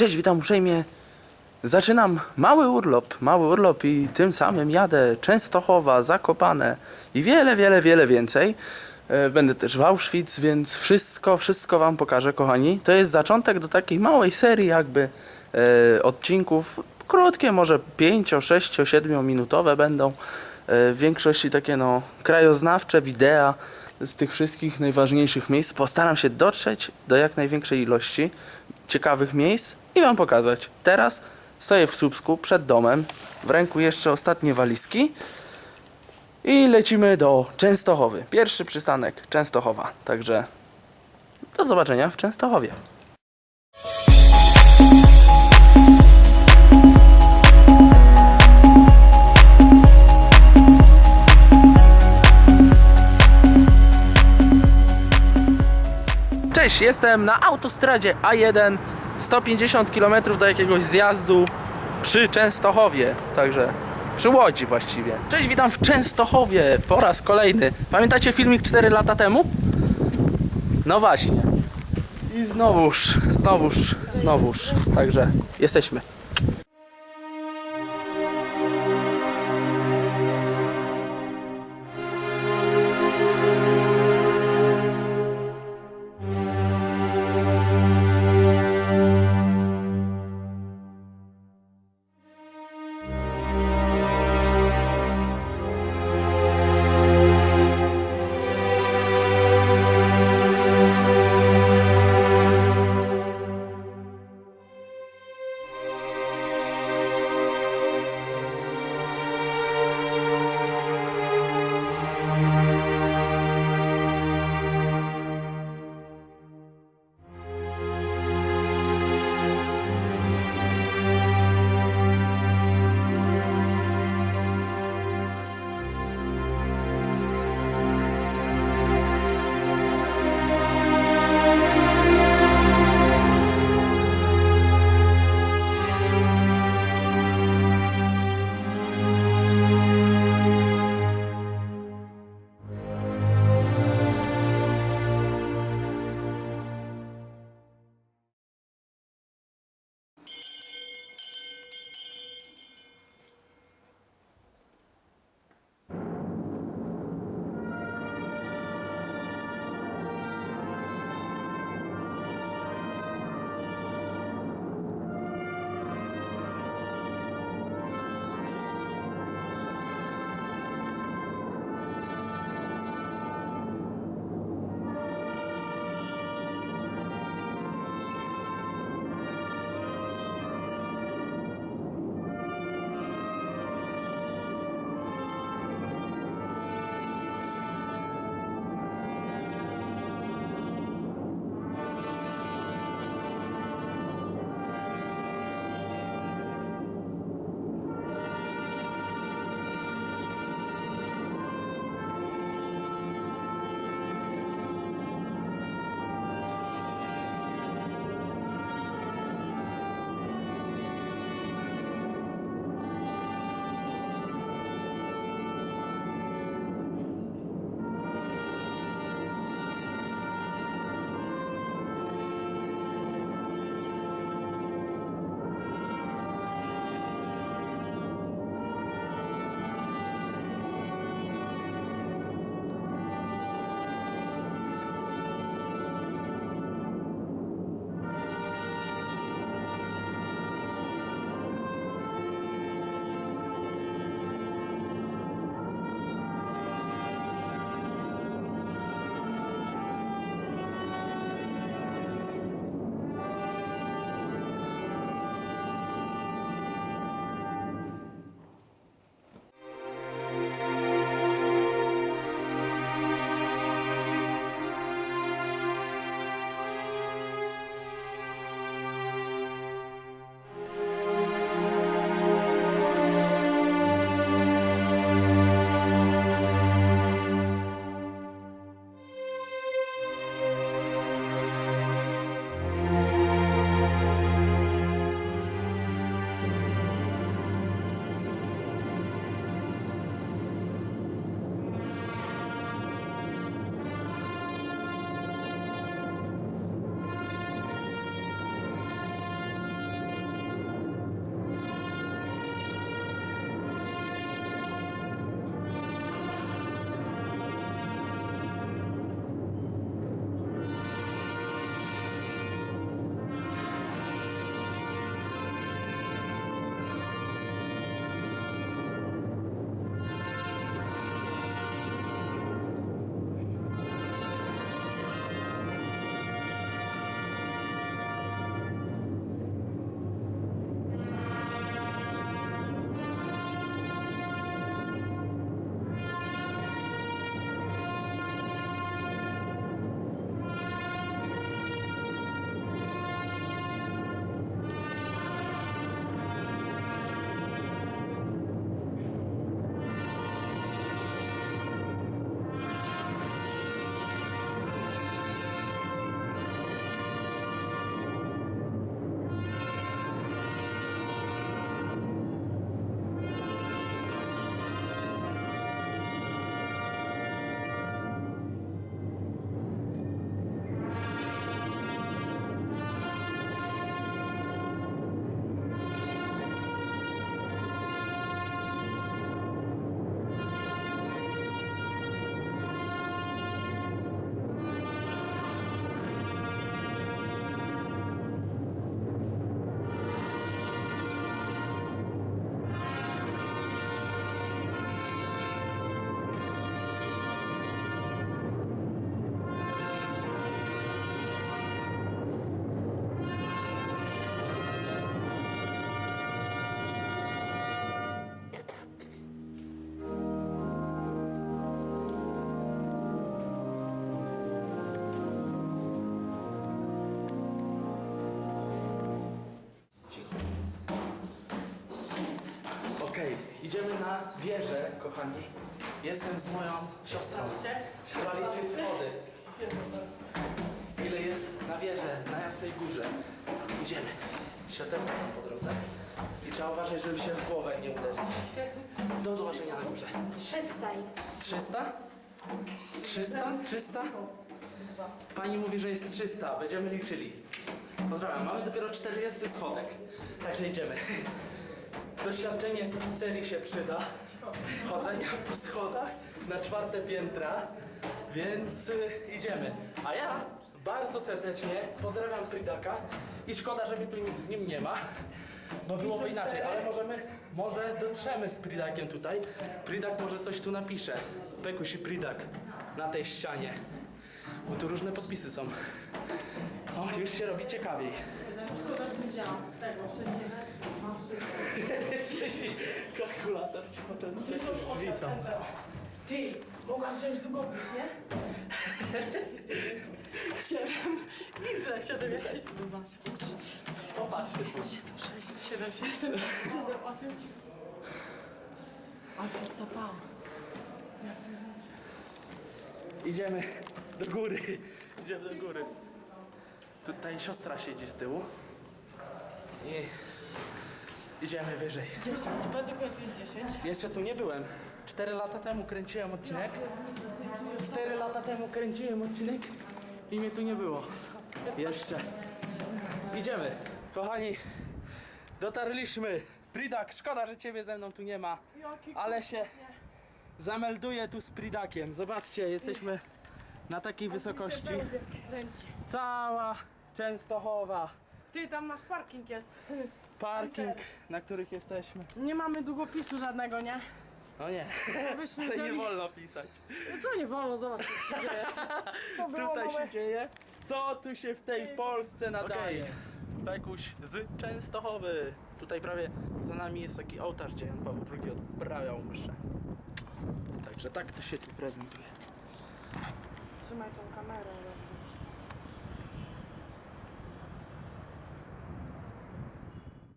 Cześć, witam uprzejmie. Zaczynam mały urlop, mały urlop i tym samym jadę Częstochowa, Zakopane i wiele, wiele, wiele więcej. E, Będę też w Auschwitz, więc wszystko, wszystko Wam pokażę, kochani. To jest zaczątek do takiej małej serii jakby e, odcinków, krótkie, może 5, 6, 7 minutowe będą. E, w większości takie no krajoznawcze, wideo z tych wszystkich najważniejszych miejsc. Postaram się dotrzeć do jak największej ilości ciekawych miejsc i Wam pokazać. Teraz stoję w Słupsku przed domem, w ręku jeszcze ostatnie walizki i lecimy do Częstochowy. Pierwszy przystanek Częstochowa, także do zobaczenia w Częstochowie. Cześć, jestem na autostradzie A1 150 km do jakiegoś zjazdu przy Częstochowie, także przy Łodzi właściwie. Cześć, witam w Częstochowie po raz kolejny. Pamiętacie filmik 4 lata temu? No właśnie. I znowuż, znowuż, znowuż. Także jesteśmy. Idziemy na wieżę, kochani. Jestem z moją siostrą, która liczy schody. Ile jest na wieży, na Jasnej Górze. Idziemy. Światełka są po drodze. I trzeba uważać, żeby się w głowę nie uderzyć. Do zobaczenia na górze. 300? 300? 300? Pani mówi, że jest 300. Będziemy liczyli. Pozdrawiam. Mamy dopiero 40 schodek. Także idziemy. Doświadczenie z pizzerii się przyda. Chodzenia po schodach na czwarte piętra. Więc y, idziemy. A ja bardzo serdecznie pozdrawiam Pridaka. I szkoda, że mnie tu nic z nim nie ma. Bo byłoby inaczej, ale możemy, może dotrzemy z Pridakiem tutaj. Pridak może coś tu napisze. Pekuś i Pridak na tej ścianie. Bo tu różne podpisy są. O, już się robi ciekawiej. Szkoda, że nie działa. Tego, 6, Kalkulator ci potem zwisał. Ty, mogłam wziąć długopis, nie? 7, liczę, 7, 1, 7, 2, 7, 3, Popatrzcie tu. 7, 6, 7, 7, 7, 8, Alfred zapał. Idziemy do góry. Idziemy do góry. Tutaj siostra siedzi z tyłu. I idziemy wyżej. 10, według mnie to jest 10. Jeszcze tu nie byłem. Cztery lata temu kręciłem odcinek. Cztery lata temu kręciłem odcinek i mnie tu nie było. Jeszcze. Idziemy. Kochani, dotarliśmy. Pridak, szkoda, że ciebie ze mną tu nie ma. Ale się zamelduję tu z Pridakiem. Zobaczcie, jesteśmy na takiej wysokości. Kręci. Cała Częstochowa. Ty, tam nasz parking jest. Parking, na których jesteśmy. Nie mamy długopisu żadnego, nie? No nie, Byśmy ale nie wzięli... wolno pisać. Co nie wolno, zobacz co się dzieje. To było Tutaj małe... się dzieje? Co tu się w tej Polsce nadaje? Pekuś z Częstochowy. Tutaj prawie za nami jest taki ołtarz, gdzie Jan Paweł II odprawiał mszę. Także tak to się tu prezentuje. Trzymaj tą kamerę, ale...